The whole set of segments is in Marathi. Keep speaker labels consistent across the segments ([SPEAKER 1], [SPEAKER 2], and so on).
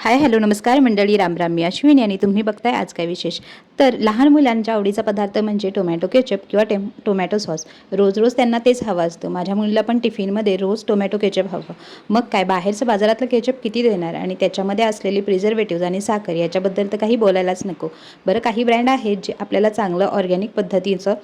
[SPEAKER 1] हाय हॅलो नमस्कार मंडळी रामराम मी अश्विनी आणि तुम्ही बघताय आज काय विशेष? तर लहान मुलांच्या आवडीचा पदार्थ म्हणजे टोमॅटो केचप किंवा टेम टोमॅटो सॉस. रोज रोज त्यांना तेच हवं असतं. माझ्या मुलीला पण टिफिनमध्ये रोज टोमॅटो केचप हवं. मग काय बाहेरचं बाजारातलं केचप किती देणार? आणि त्याच्यामध्ये असलेली प्रिझर्वेटिव्ज आणि साखर याच्याबद्दल तर काही बोलायलाच नको. बरं काही ब्रँड आहेत जे आपल्याला चांगलं ऑर्गॅनिक पद्धतीचं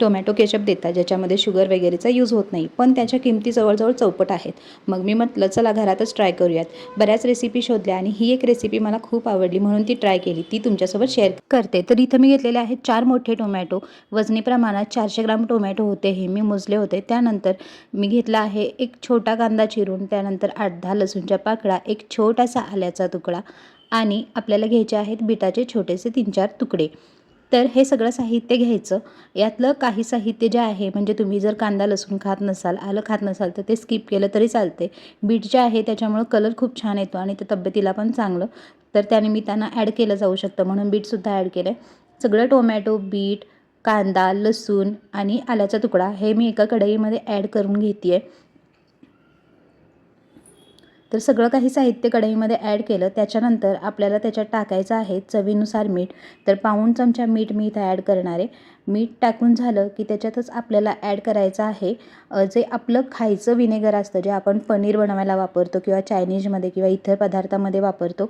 [SPEAKER 1] टोमॅटो केचप देतात ज्याच्यामध्ये शुगर वगैरेचा यूज होत नाही पण त्याच्या किमती जवळजवळ चौपट आहेत. मग मी म्हटलं चला घरातच ट्राय करूयात. बऱ्याच रेसिपी शोधल्या आणि ही एक रेसिपी मला खूप आवडली म्हणून ती ट्राय केली. ती तुमच्यासोबत शेअर करते. तर इथं मी घेतलेले आहेत चार मोठे टोमॅटो. वजनी प्रमाणात चारशे ग्राम टोमॅटो होते हे मी मोजले होते. त्यानंतर मी घेतला आहे एक छोटा कांदा चिरून त्यानंतर आठ दहा लसूणच्या पाकळा एक छोटासा आल्याचा तुकडा आणि आपल्याला घ्यायचे आहेत बिटाचे छोटेसे तीन चार तुकडे. तर हे सगळं साहित्य घ्यायचं. यातलं काही साहित्य जे आहे म्हणजे तुम्ही जर कांदा लसूण खात नसाल आलं खात नसाल तर ते स्किप केलं तरी चालते बीट जे आहे त्याच्यामुळं कलर खूप छान येतो आणि ते तब्येतीला पण चांगलं. तर त्यानिमित्तानं ॲड केलं जाऊ शकतं. म्हणून बीटसुद्धा ॲड केलं आहे सगळं टोमॅटो बीट कांदा लसूण आणि आल्याचा तुकडा हे मी एका कढईमध्ये ॲड करून घेते आहे तर सगळं काही साहित्य कढईमध्ये ॲड केलं. त्याच्यानंतर आपल्याला त्याच्यात टाकायचं आहे चवीनुसार मीठ. तर पाऊण चमचा मीठ मी इथं ॲड करणार आहे. मीठ टाकून झालं की त्याच्यातच आपल्याला ॲड करायचं आहे जे आपलं खायचं विनेगर असतं जे आपण पनीर बनवायला वापरतो किंवा चायनीजमध्ये किंवा इतर पदार्थामध्ये वापरतो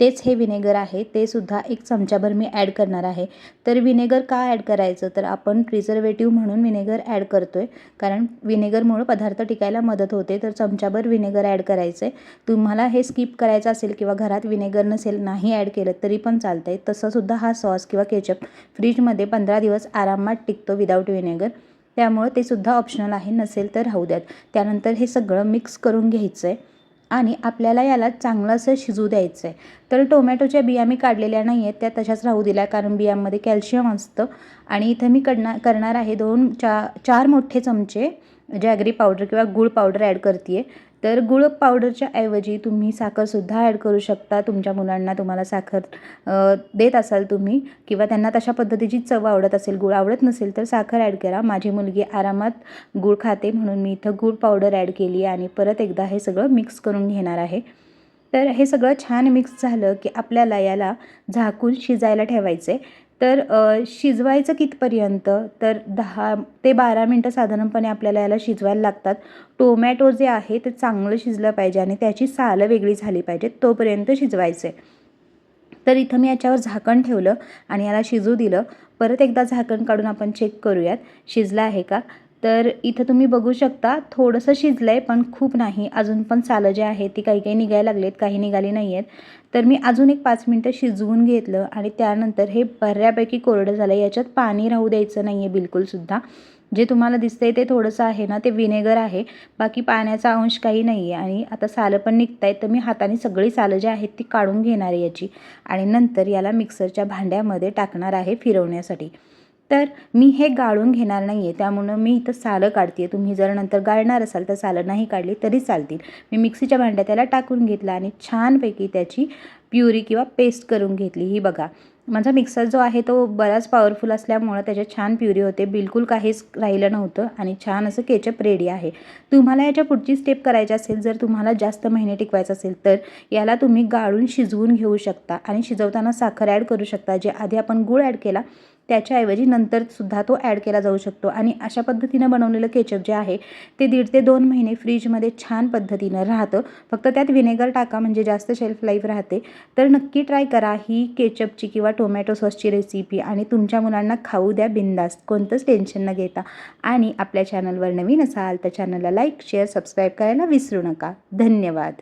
[SPEAKER 1] तेच हे विनेगर आहे ते सुद्धा एक चमचाभर मी ॲड करणार आहे. तर विनेगर का ॲड करायचं? तर आपण प्रिझर्वेटिव्ह म्हणून विनेगर ॲड करतो आहे कारण विनेगरमुळं पदार्थ टिकायला मदत होते तर चमचाभर विनेगर ॲड करायचं आहे तुम्हाला हे स्किप करायचं असेल किंवा घरात विनेगर नसेल नाही ॲड केलं तरी पण चालतं आहे तसंसुद्धा हा सॉस किंवा केचप फ्रीजमध्ये पंधरा दिवस आरामात टिकतो विदाऊट विनेगर. त्यामुळं ते सुद्धा ऑप्शनल आहे नसेल तर राहू द्यात. त्यानंतर हे सगळं मिक्स करून घ्यायचं आहे आणि आपल्याला याला चांगलं असं शिजू द्यायचं आहे तर टोमॅटोच्या बिया मी काढलेल्या नाही आहेत त्या तशाच राहू दिल्या. कारण बियांमध्ये कॅल्शियम असतं. आणि इथं मी कडणार करणार आहे दोन चा चार मोठे चमचे जॅगरी पावडर किंवा गूळ पावडर ॲड करते आहे तर गुळ पावडरच्या ऐवजी तुम्ही साखरसुद्धा ॲड करू शकता. तुमच्या मुलांना तुम्हाला साखर देत असाल तुम्ही किंवा त्यांना तशा पद्धतीची चव आवडत असेल गुळ आवडत नसेल तर साखर ॲड करा. माझी मुलगी आरामात गुळ खाते म्हणून मी इथं गुळ पावडर ॲड केली आणि परत एकदा हे सगळं मिक्स करून घेणार आहे. तर हे सगळं छान मिक्स झालं की आपल्याला याला झाकून शिजायला ठेवायचं आहे तर शिजवायचं कितपर्यंत? तर दहा ते बारा मिनटं साधारणपणे आपल्याला याला शिजवायला लागतात. टोमॅटो जे आहे ते चांगलं शिजलं पाहिजे आणि त्याची सालं वेगळी झाली पाहिजे तोपर्यंत शिजवायचं. आहे तर इथं मी याच्यावर झाकण ठेवलं आणि याला शिजू दिलं. परत एकदा झाकण काढून आपण चेक करूयात. शिजलं आहे का? तर इथं तुम्ही बघू शकता थोडंसं शिजलं आहे पण खूप नाही. अजून पण सालं जे आहे ती काही काही निघायला लागलेत काही निघाली नाही आहेत तर मी अजून एक पाच मिनटं शिजवून घेतलं आणि त्यानंतर हे बऱ्यापैकी कोरडं झालं याच्यात पाणी राहू द्यायचं नाही आहे बिलकुलसुद्धा जे तुम्हाला दिसतंय ते थोडंसं आहे ना ते विनेगर आहे. बाकी पाण्याचा अंश काही नाही आहे आणि आता सालं पण निघत आहेत तर मी हाताने सगळी सालं जी आहेत ती काढून घेणार आहे याची. आणि नंतर याला मिक्सरच्या भांड्यामध्ये टाकणार आहे फिरवण्यासाठी. तर मी हे गाळून घेणार नाही आहे त्यामुळं मी इथं सालं काढते आहे तुम्ही जर नंतर गाळणार असाल तर सालं नाही काढली तरी चालतील. मी मिक्सीच्या भांड्यात त्याला टाकून घेतलं आणि छानपैकी त्याची प्युरी किंवा पेस्ट करून घेतली. ही बघा माझा मिक्सर जो आहे तो बराच पॉवरफुल असल्यामुळं त्याच्यात छान प्युरी होते. बिलकुल काहीच राहिलं नव्हतं आणि छान असं केचप रेडी आहे. तुम्हाला याच्या पुढची स्टेप करायची असेल जर तुम्हाला जास्त महिने टिकवायचं असेल तर याला तुम्ही गाळून शिजवून घेऊ शकता आणि शिजवताना साखर ॲड करू शकता. जे आधी आपण गूळ ॲड केला त्याच्याऐवजी नंतरसुद्धा तो ॲड केला जाऊ शकतो. आणि अशा पद्धतीनं बनवलेलं केचप जे आहे ते दीड ते दोन महिने फ्रीजमध्ये छान पद्धतीनं राहतं. फक्त त्यात व्हिनेगर टाका म्हणजे जास्त शेल्फ लाईफ राहते. तर नक्की ट्राय करा ही केचपची किंवा टोमॅटो सॉसची रेसिपी आणि तुमच्या मुलांना खाऊ द्या बिंदास्त. कोणतंच टेन्शन न घेता. आणि आपल्या चॅनलवर नवीन असाल तर चॅनलला लाईक शेअर सबस्क्राईब करायला विसरू नका. धन्यवाद.